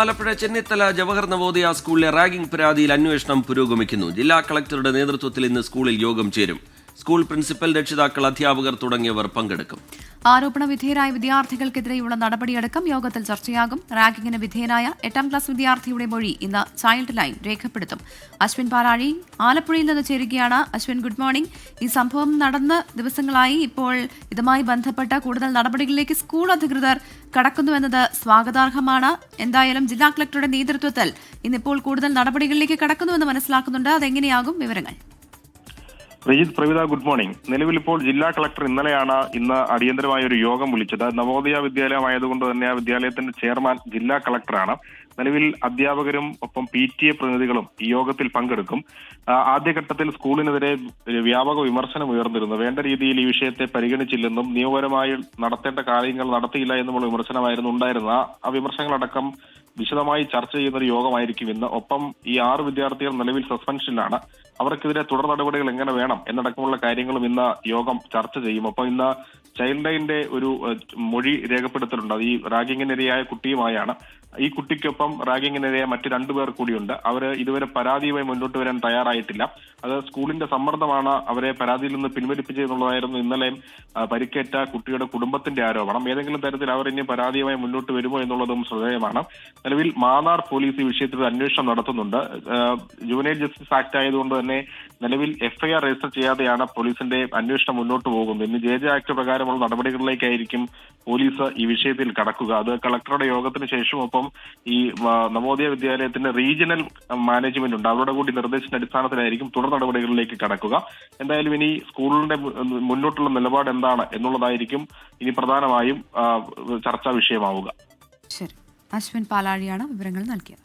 ആലപ്പുഴ ചെന്നിത്തല ജവഹർ നവോദയ സ്കൂളിലെ റാഗിംഗ് പരാതിയിൽ അന്വേഷണം പുരോഗമിക്കുന്നു. ജില്ലാ കളക്ടറുടെ നേതൃത്വത്തിൽ ഇന്ന് സ്കൂളിൽ യോഗം ചേരും. സ്കൂൾ പ്രിൻസിപ്പൽ രക്ഷിതാക്കൾ അധ്യാപകർ തുടങ്ങിയവർ പങ്കെടുക്കും. ആരോപണ വിധേയരായ വിദ്യാർത്ഥികൾക്കെതിരെയുള്ള നടപടിയടക്കം യോഗത്തിൽ ചർച്ചയാകും. റാഗിങ്ങിന് വിധേയനായ എട്ടാം ക്ലാസ് വിദ്യാർത്ഥിയുടെ മൊഴി ഇന്ന് ചൈൽഡ് ലൈൻ രേഖപ്പെടുത്തും. അശ്വിൻ പാലാഴി ആലപ്പുഴയിൽ നിന്ന് ചേരുകയാണ്. Ashwin good morning. ഈ സംഭവം നടന്ന ദിവസങ്ങളായി ഇപ്പോൾ ഇതുമായി ബന്ധപ്പെട്ട കൂടുതൽ നടപടികളിലേക്ക് സ്കൂൾ അധികൃതർ കടക്കുന്നുവെന്നത് സ്വാഗതാർഹമാണ്. എന്തായാലും ജില്ലാ കളക്ടറുടെ നേതൃത്വത്തിൽ ഇന്നിപ്പോൾ കൂടുതൽ നടപടികളിലേക്ക് കടക്കുന്നുവെന്ന് മനസ്സിലാക്കുന്നുണ്ട്. അതെങ്ങനെയാകും വിവരങ്ങൾ? Rajith Pravitha good morning. നിലവിൽ ഇപ്പോൾ ജില്ലാ കളക്ടർ ഇന്നലെയാണ് ഇന്ന് അടിയന്തരമായ ഒരു യോഗം വിളിച്ചത്. നവോദയ വിദ്യാലയം ആയതുകൊണ്ട് തന്നെ ആ വിദ്യാലയത്തിന്റെ ചെയർമാൻ ജില്ലാ കളക്ടറാണ്. നിലവിൽ അധ്യാപകരും ഒപ്പം പി ടി എ പ്രതിനിധികളും ഈ യോഗത്തിൽ പങ്കെടുക്കും. ആദ്യഘട്ടത്തിൽ സ്കൂളിനെതിരെ വ്യാപക വിമർശനം ഉയർന്നിരുന്നു. വേണ്ട രീതിയിൽ ഈ വിഷയത്തെ പരിഗണിച്ചില്ലെന്നും നിയമപരമായി നടത്തേണ്ട കാര്യങ്ങൾ നടത്തിയില്ല എന്നുമുള്ള വിമർശനമായിരുന്നു ഉണ്ടായിരുന്ന ആ വിമർശനങ്ങളടക്കം വിശദമായി ചർച്ച ചെയ്യുന്ന ഒരു യോഗമായിരിക്കും ഇന്ന്. ഒപ്പം ഈ ആറ് വിദ്യാർത്ഥികൾ നിലവിൽ സസ്പെൻഷനിലാണ്. അവർക്കെതിരെ തുടർ നടപടികൾ എങ്ങനെ വേണം എന്നടക്കമുള്ള കാര്യങ്ങളും ഇന്ന് യോഗം ചർച്ച ചെയ്യും. അപ്പൊ ഇന്ന് ചൈൽഡ് ലൈനിന്റെ ഒരു മൊഴി രേഖപ്പെടുത്തലുണ്ട്. അത് ഈ റാഗിങ്ങിനിരയായ കുട്ടിയുമായാണ്. ഈ കുട്ടിക്കൊപ്പം റാഗിങ്ങിനിരയായ മറ്റ് രണ്ടുപേർ കൂടിയുണ്ട്. അവർ ഇതുവരെ പരാതിയുമായി മുന്നോട്ട് വരാൻ തയ്യാറായിട്ടില്ല. അത് സ്കൂളിന്റെ സമ്മർദ്ദമാണ് അവരെ പരാതിയിൽ നിന്ന് പിൻവലിപ്പിച്ചതെന്നുള്ളതായിരുന്നു ഇന്നലെയും ആ, പരിക്കേറ്റ കുട്ടിയുടെ കുടുംബത്തിന്റെ ആരോപണം. ഏതെങ്കിലും തരത്തിൽ അവർ ഇനി പരാതിയുമായി മുന്നോട്ട് വരുമോ എന്നുള്ളതും ശ്രദ്ധേയമാണ്. നിലവിൽ മാന്നാർ പോലീസ് ഈ വിഷയത്തിൽ അന്വേഷണം നടത്തുന്നുണ്ട്. ജുവനൈൽ ജസ്റ്റിസ് ആക്ട് ആയതുകൊണ്ട് തന്നെ നിലവിൽ എഫ്ഐആർ രജിസ്റ്റർ ചെയ്യാതെയാണ് പോലീസിന്റെ അന്വേഷണം മുന്നോട്ട് പോകുന്നത്. ഇനി ജെ ജെ ആക്ട് പ്രകാരമുള്ള നടപടികളിലേക്കായിരിക്കും പോലീസ് ഈ വിഷയത്തിൽ കടക്കുക. അത് കളക്ടറുടെ യോഗത്തിന് ശേഷം ഒപ്പം ഈ നവോദയ വിദ്യാലയത്തിന്റെ റീജിയണൽ മാനേജ്മെന്റ് ഉണ്ട്. അവരുടെ കൂടി നിർദ്ദേശത്തിന്റെ അടിസ്ഥാനത്തിലായിരിക്കും തുടർ നടപടികളിലേക്ക് കടക്കുക. എന്തായാലും ഇനി സ്കൂളിന്റെ മുന്നോട്ടുള്ള നിലപാട് എന്താണ് എന്നുള്ളതായിരിക്കും ഇനി പ്രധാനമായും ചർച്ചാ വിഷയമാവുക. ശരി. അശ്വിൻ പാലാഴിയാണ് വിവരങ്ങൾ നൽകിയത്.